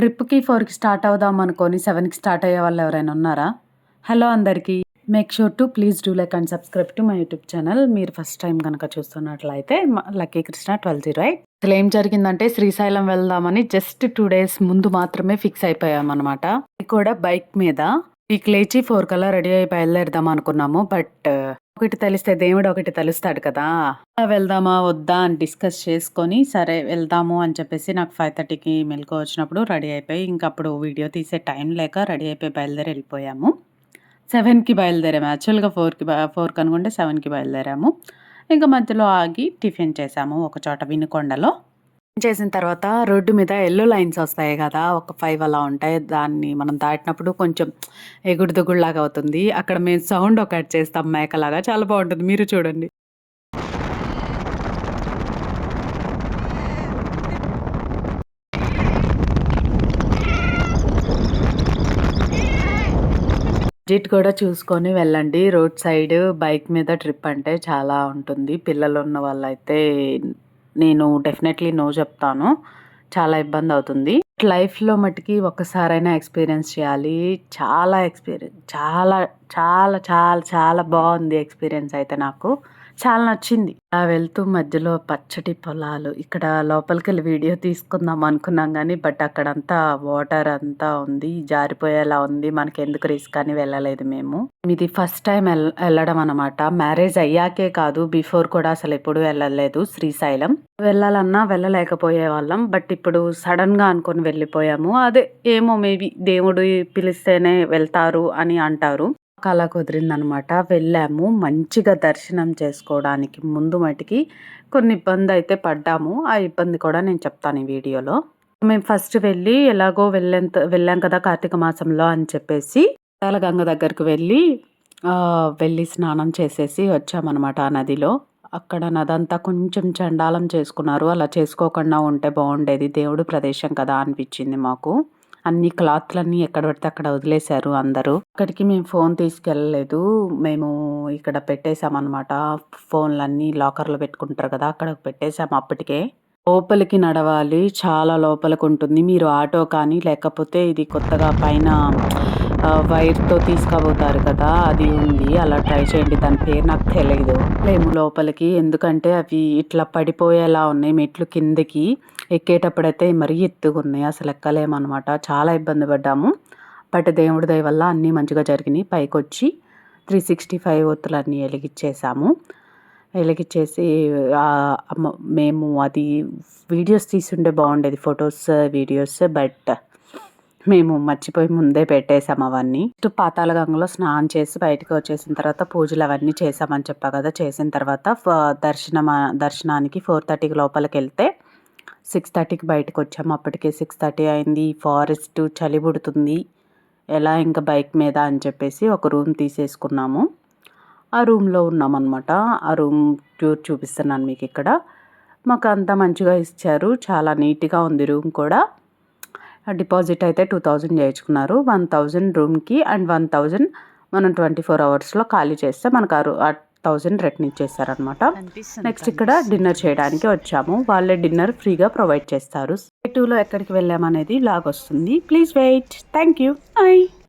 ట్రిప్‌కి ఫోర్కి స్టార్ట్ అవుదాం అనుకోని సెవెన్కి స్టార్ట్ అయ్యే వాళ్ళు ఎవరైనా ఉన్నారా? హలో అందరికీ. Make sure to please do like and subscribe to my YouTube channel. మీరు ఫస్ట్ టైం కనుక చూస్తున్నట్లయితే లక్కీ కృష్ణ 1208 అసలు ఏం జరిగిందంటే శ్రీశైలం వెళ్దామని జస్ట్ టూ డేస్ ముందు మాత్రమే ఫిక్స్ అయిపోయామనమాట. ఇది కూడా బైక్ మీద. వీక్ లేచి ఫోర్ కల్లా రెడీ అయి బయలుదేరుదాం అనుకున్నాము. బట్ ఒకటి తెలిస్తే దేవుడు ఒకటి తెలుస్తాడు కదా! వెళ్దామా? వద్దా? అని డిస్కస్ చేసుకొని సరే వెళ్దాము అని చెప్పేసి నాకు 5:30కి మెలుకువ వచ్చినప్పుడు రెడీ అయిపోయి ఇంక అప్పుడు వీడియో తీసే టైం లేక రెడీ అయిపోయి బయలుదేరి వెళ్ళిపోయాము. సెవెన్కి బయలుదేరాము. యాక్చువల్‌గా ఫోర్కి బ 4కి అనుకుంటే 7కి బయలుదేరాము. ఇంకా మధ్యలో ఆగి టిఫిన్ చేసాము ఒక చోట వినుకొండలో. చేసిన తర్వాత రోడ్డు మీద ఎల్లో లైన్స్ వస్తాయి కదా! ఒక ఫైవ్ అలా ఉంటాయి. దాన్ని మనం దాటినప్పుడు కొంచెం ఎగుడు దిగుడులాగా అవుతుంది. అక్కడ మేము సౌండ్ ఒకటి చేస్తాం మేకలాగా. చాలా బాగుంటుంది మీరు చూడండి. బడ్జెట్ కూడా చూసుకొని వెళ్ళండి. రోడ్ సైడ్ బైక్ మీద ట్రిప్ అంటే చాలా ఉంటుంది. పిల్లలు ఉన్న వాళ్ళైతే నేను డెఫినెట్‌లీ నో చెప్తాను. చాలా ఇబ్బంది అవుతుంది లైఫ్‌లో మటికి ఒక్కసారైనా ఎక్స్‌పీరియన్స్ చేయాలి. చాలా ఎక్స్‌పీరియన్స్ చాలా చాలా చాలా చాలా బాగుంది ఎక్స్‌పీరియన్స్ అయితే నాకు. చాలా నచ్చింది. అలా వెళ్తూ మధ్యలో పచ్చటి పొలాలు ఇక్కడ లోపలికి వెళ్ళి వీడియో తీసుకుందాం అనుకున్నాం కానీ బట్ అక్కడంతా వాటర్ అంతా ఉంది. జారిపోయేలా ఉంది. మనకి ఎందుకు రిస్క్ అని వెళ్ళలేదు మేము. ఇది ఫస్ట్ టైం వెళ్ళడం అనమాట. మ్యారేజ్ అయ్యాకే కాదు బిఫోర్ కూడా అసలు ఎప్పుడు వెళ్ళలేదు శ్రీశైలం. వెళ్ళాలన్నా వెళ్ళలేకపోయే వాళ్ళం బట్ ఇప్పుడు సడన్గా అనుకొని వెళ్ళిపోయాము. అదే ఏమో మేబీ దేవుడు పిలిస్తేనే వెళ్తారు అని అంటారు. అలా కుదిరిందనమాట. వెళ్ళాము. మంచిగా దర్శనం చేసుకోవడానికి ముందు మటుకి కొన్ని ఇబ్బంది అయితే పడ్డాము. ఆ ఇబ్బంది కూడా నేను చెప్తాను ఈ వీడియోలో. మేము ఫస్ట్ వెళ్ళి ఎలాగో వెళ్ళేంత వెళ్ళాం కదా కార్తీక మాసంలో అని చెప్పేసి గంగ దగ్గరికి వెళ్ళి వెళ్ళి స్నానం చేసేసి వచ్చామనమాట ఆ నదిలో. అక్కడ నదంతా కొంచెం చండాలం చేసుకున్నారు. అలా చేసుకోకుండా ఉంటే బాగుండేది దేవుడు ప్రదేశం కదా అనిపించింది మాకు. అన్ని క్లాత్‌లన్నీ ఎక్కడ పడితే అక్కడ వదిలేశారు అందరూ. అక్కడికి మేము ఫోన్ తీసుకెళ్ళలేదు. మేము ఇక్కడ పెట్టేశామన్నమాట ఫోన్‌లన్నీ లాకర్‌లో పెట్టుకుంటారు కదా! అక్కడ పెట్టేసాము అప్పటికే. లోపలికి నడవాలి. చాలా లోపలికి ఉంటుంది మీరు ఆటో కానీ లేకపోతే ఇది కొత్తగా పైన వైర్‌తో తీసుకపోతారు కదా! అది ఉంది. అలా ట్రై చేయండి. దాని పేరు నాకు తెలియదు లేము లోపలికి. ఎందుకంటే అవి ఇట్లా పడిపోయేలా ఉన్నాయి మెట్లు కిందకి. ఎక్కేటప్పుడైతే మరీ ఎత్తుకున్నాయి అసలు ఎక్కలేమనమాట. చాలా ఇబ్బంది పడ్డాము. బట్ దేవుడి దయ వల్ల అన్నీ మంచిగా జరిగినాయి పైకి వచ్చి త్రీ సిక్స్టీ ఫైవ్ ఒత్తులన్నీ వెలిగిచ్చేసాము వెలిగిచ్చేసి మేము అది వీడియోస్ తీసుంటే బాగుండేది ఫొటోస్ వీడియోస్ బట్ మేము మర్చిపోయి ముందే పెట్టేసాం అవన్నీ. నెక్స్ట్ పాతాళ గంగలో స్నానం చేసి బయటకు వచ్చేసిన తర్వాత పూజలు అవన్నీ చేసామని చెప్పా కదా! చేసిన తర్వాత ఫ దర్శనం దర్శనానికి 4:30కి లోపలికెళ్తే 6:30కి బయటకొచ్చాము. అప్పటికే 6:30 అయింది. ఫారెస్ట్ చలి పుడుతుంది. ఎలా ఇంకా బైక్ మీద అని చెప్పేసి ఒక రూమ్ తీసేసుకున్నాము. ఆ రూమ్‌లో ఉన్నామన్నమాట ఆ రూమ్ టూర్ చూపిస్తున్నాను మీకు ఇక్కడ మాకు అంతా మంచిగా ఇచ్చారు. చాలా నీట్‌గా ఉంది రూమ్ కూడా. డిపాజిట్ అయితే 2000 చేయించుకున్నారు. 1000 రూమ్‌కి అండ్ 1000 మనం 24 అవర్స్‌లో ఖాళీ చేస్తే మనకు ఆ 1000 రిటర్న్ ఇచ్చేసారనమాట. నెక్స్ట్ ఇక్కడ డిన్నర్ చేయడానికి వచ్చాము. వాళ్ళే డిన్నర్ ఫ్రీగా ప్రొవైడ్ చేస్తారు. 2లో ఎక్కడికి వెళ్ళామనేది వ్లాగ్ వస్తుంది. Please wait. Thank you. Bye.